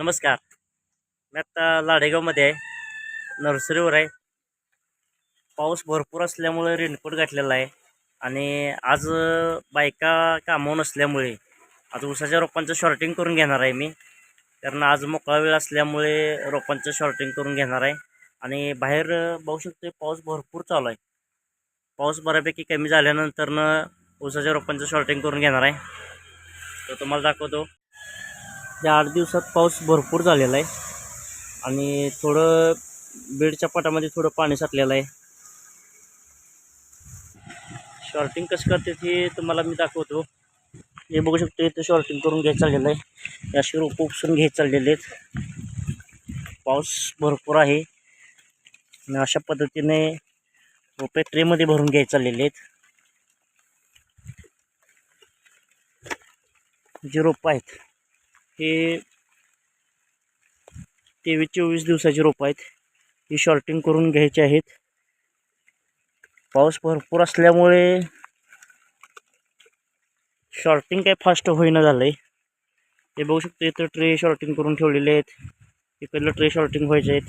नमस्कार. मी आत्ता लाडेगावमध्ये आहे. नर्सरीवर आहे. पाऊस भरपूर असल्यामुळे रेनकोट घातलेला आहे. आणि आज बायका कामावून असल्यामुळे आज उसाच्या रोपांचं शॉर्टिंग करून घेणार आहे मी. कारण आज मोकळा वेळ असल्यामुळे रोपांचं शॉर्टिंग करून घेणार आहे. आणि बाहेर बघू शकतो पाऊस भरपूर चालू आहे. पाऊस बऱ्यापैकी कमी झाल्यानंतरनं उसाच्या रोपांचं शॉर्टिंग करून घेणार आहे. तर तुम्हाला दाखवतो. या आठ दिवसात पाऊस भरपूर झालेला आहे. आणि थोडं बीडच्या पाटामध्ये थोडं पाणी साठलेलं आहे. शॉर्टिंग कसं करते ते तुम्हाला मी दाखवतो. हे बघू शकतो इथं शॉर्टिंग करून घ्यायचं चाललेलं आहे. असे रोपं उपसून घ्यायचं चाललेले आहेत. पाऊस भरपूर आहे. आणि अशा पद्धतीने रोपे ट्रेमध्ये भरून घ्यायचे चाललेले आहेत. जे रोपं आहेत हे तेवीस चोवीस दिवसाची रोपं आहेत. ही शॉर्टिंग करून घ्यायची आहेत. पाऊस भरपूर असल्यामुळे शॉर्टिंग काय फास्ट होईना झालं आहे हे बघू शकतो इथं ट्रे शॉर्टिंग करून ठेवलेले आहेत. इकडलं ट्रे शॉर्टिंग व्हायचे आहेत.